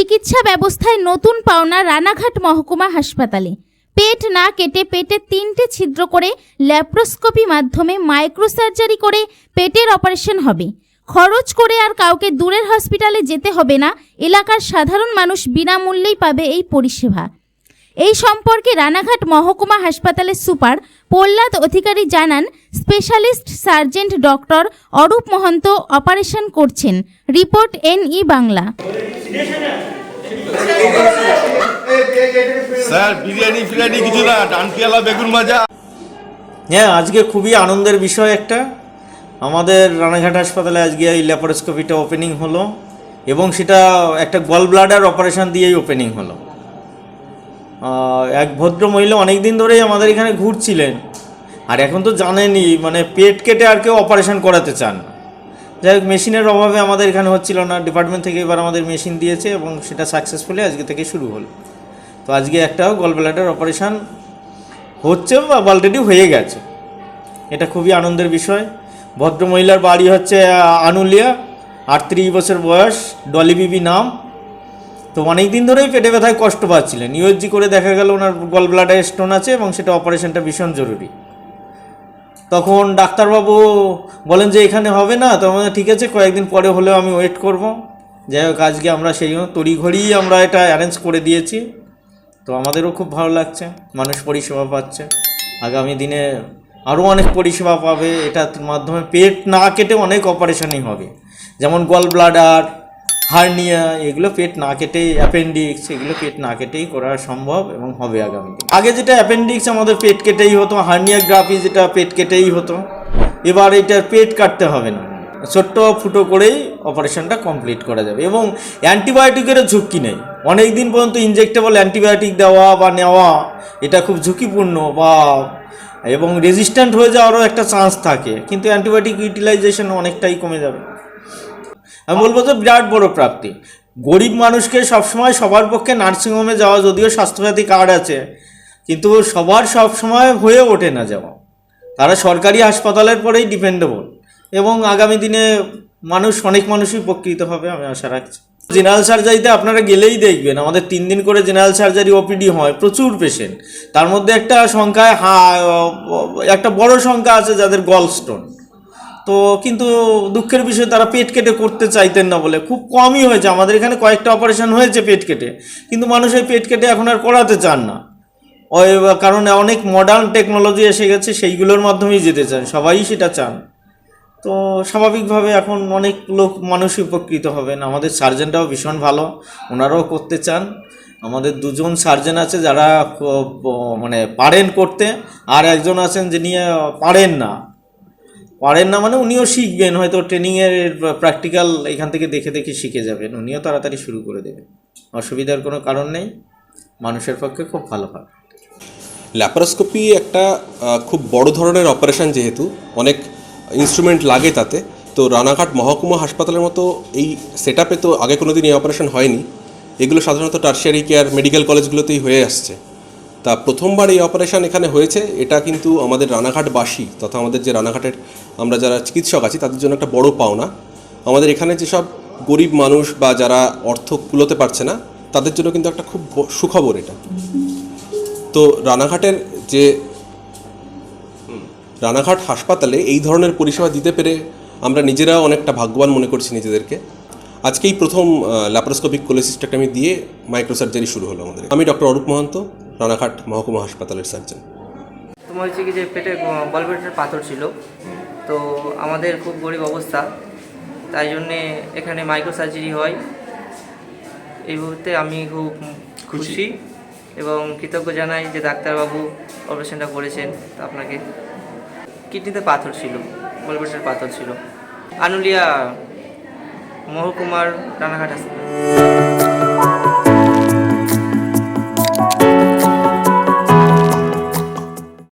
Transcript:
চিকিৎসা ব্যবস্থায় নতুন পাওনা রানাঘাট মহকুমা হাসপাতালে। পেট না কেটে পেটে তিনটে ছিদ্র করে ল্যাপ্রোস্কোপি মাধ্যমে মাইক্রোসার্জারি করে পেটের অপারেশন হবে। খরচ করে আর কাউকে দূরের হসপিটালে যেতে হবে না। এলাকার সাধারণ মানুষ বিনামূল্যেই পাবে এই পরিষেবা। এই সম্পর্কে রানাঘাট মহকুমা হাসপাতালের সুপার প্রহ্লাদ অধিকারী জানান specialist surgeon doctor Arup Mahanta operation করছেন। Report N E Bangla. Sir biryani ফিরিয়ানি কিছু না ডান বেগুন ভাজা। হ্যাঁ আজকে খুবই আনন্দের বিষয় একটা। আমাদের রানাঘাট হাসপাতালে আজকে এই ল্যাপারোস্কোপিটা ওপেনিং হলো এবং সেটা একটা গল ব্লাডার অপারেশন দিয়েই ওপেনিং হলো। এক ভদ্র মহিলা অনেক দিন ধরেই আমাদের এখানে ঘুরছিলেন। আর এখন তো জানেনই মানে পেট কেটে আর কেউ অপারেশন করাতে চান যাই হোক, মেশিনের অভাবে আমাদের এখানে হচ্ছিল না। ডিপার্টমেন্ট থেকে এবার আমাদের মেশিন দিয়েছে এবং সেটা সাকসেসফুলি আজকে থেকে শুরু হলো। তো আজকে একটা গল ব্লাডার অপারেশন হচ্ছে বা অলরেডি হয়ে গেছে। এটা খুবই আনন্দের বিষয়। ভদ্রমহিলার বাড়ি হচ্ছে আনুলিয়া। আটত্রিশ বছর বয়স, ডলি বিবি নাম। তো অনেক দিন ধরেই পেটে ব্যথায় কষ্ট পাচ্ছিলেন। ইউএসজি করে দেখা গেল ওনার গল ব্লাডার স্টোন আছে এবং সেটা অপারেশনটা ভীষণ জরুরি। তখন ডাক্তারবাবু বলেন যে, এখানে হবে না। তো আমাদের ঠিক আছে, কয়েকদিন পরে হলেও আমি ওয়েট করব। যাই হোক, আজকে আমরা সেই তড়িঘড়ি আমরা এটা অ্যারেঞ্জ করে দিয়েছি। তো আমাদেরও খুব ভালো লাগছে, মানুষ পরিষেবা পাচ্ছে। আগামী দিনে আরও অনেক পরিষেবা পাবে। এটার মাধ্যমে পেট না কেটে অনেক অপারেশনই হবে। যেমন গল ব্লাডার হার্নিয়া, এগুলো পেট না কেটেই, অ্যাপেন্ডিক্স, এগুলো পেট না কেটেই করা সম্ভব এবং হবে আগামী আগে যেটা অ্যাপেন্ডিক্স আমাদের পেট কেটেই হতো, হার্নিয়াগ্রাফি যেটা পেট কেটেই হতো, এবার এটার পেট কাটতে হবে না। ছোট্ট ফুটো করেই অপারেশনটা কমপ্লিট করা যাবে। এবং অ্যান্টিবায়োটিকেরও ঝুঁকি নেই। অনেক দিন পর্যন্ত ইনজেক্টেবল অ্যান্টিবায়োটিক দেওয়া বা নেওয়া, এটা খুব ঝুঁকিপূর্ণ বা, এবং রেজিস্ট্যান্ট হয়ে যাওয়ারও একটা চান্স থাকে। কিন্তু অ্যান্টিবায়োটিক ইউটিলাইজেশন অনেকটাই কমে যাবে। আমি বলব যে বিরাট বড় প্রাপ্তি। গরিব মানুষকে সবসময় সবার পক্ষে নার্সিংহোমে যাওয়া যদিও স্বাস্থ্যসাথী কার্ড আছে, কিন্তু সবার সবসময় হয়ে ওঠে না যাওয়া। তারা সরকারি হাসপাতালের পরেই ডিপেন্ডেবল এবং আগামী দিনে মানুষ, অনেক মানুষই উপকৃত হবে আমি আশা রাখছি। জেনারেল সার্জারিতে আপনারা গেলেই দেখবেন, আমাদের তিন দিন করে জেনারেল সার্জারি ওপিডি হয়, প্রচুর পেশেন্ট তার মধ্যে একটা সংখ্যায় হা একটা বড় সংখ্যা আছে যাদের গল স্টোন তো কিন্তু দুঃখের বিষয়, তারা পেট কেটে করতে চাইতেন না বলে। খুব কমই হয়েছে। আমাদের এখানে কয়েকটা অপারেশন হয়েছে পেট কেটে। কিন্তু মানুষ এই পেট কেটে এখন আর করাতে চান না। ওই কারণ অনেক মডার্ন টেকনোলজি এসে গেছে, সেইগুলোর মাধ্যমেই যেতে চান। সবাই সেটা চান। তো স্বাভাবিকভাবে এখন অনেক লোক মানুষই উপকৃত হবেন। আমাদের সার্জেনটাও ভীষণ ভালো। ওনারাও করতে চান। আমাদের দুজন সার্জেন আছে যারা মানে পারেন করতে। আর একজন আছেন যিনি পারেন না। পারেন না মানে উনিও শিখবেন, হয়তো ট্রেনিংয়ের প্র্যাকটিক্যাল এখান থেকে দেখে দেখে শিখে যাবেন, উনিও তাড়াতাড়ি শুরু করে দেবেন। অসুবিধার কোনো কারণ নেই, মানুষের পক্ষে খুব ভালো হয়। ল্যাপারোস্কোপি একটা খুব বড় ধরনের অপারেশন যেহেতু, অনেক ইনস্ট্রুমেন্ট লাগে তাতে, তো রানাঘাট মহকুমা হাসপাতালের মতো এই সেট তো আগে কোনো দিন এই অপারেশন হয়নি। এগুলো সাধারণত টার্সিয়ারি কেয়ার মেডিকেল কলেজগুলোতেই হয়ে আসছে। তা প্রথমবার এই অপারেশন এখানে হয়েছে। এটা কিন্তু আমাদের রানাঘাটবাসী তথা আমাদের যে রানাঘাটের আমরা যারা চিকিৎসক আছি, তাদের জন্য একটা বড় পাওনা। আমাদের এখানে যেসব গরিব মানুষ বা যারা অর্থ কুলোতে পারছে না, তাদের জন্য কিন্তু একটা খুব সুখবর এটা। তো রানাঘাটের যে রানাঘাট হাসপাতালে এই ধরনের পরিষেবা দিতে পেরে আমরা নিজেরাও অনেকটা ভাগ্যবান মনে করছি নিজেদেরকে। আজকেই প্রথম ল্যাপারোস্কোপিক কোলেসিস্টেক্টমি দিয়ে মাইক্রোসার্জারি শুরু হলো আমাদের। আমি ডক্টর অরূপ মহান্ত রানাঘাট মহকুমা হাসপাতালের সার্জন। তোমার হচ্ছে কি যে পেটে গলপেটের পাথর ছিল তো আমাদের খুব গরিব অবস্থা তাই জন্যে এখানে মাইক্রো সার্জারি হয়। এই মুহূর্তে আমি খুব খুশি। এবং কৃতজ্ঞ জানাই যে ডাক্তারবাবু অপারেশনটা করেছেন আপনাকে। কিডনিতে পাথর ছিল গলপেটের পাথর ছিল। আনুলিয়া মহকুমার রানাঘাট হাসপাতাল।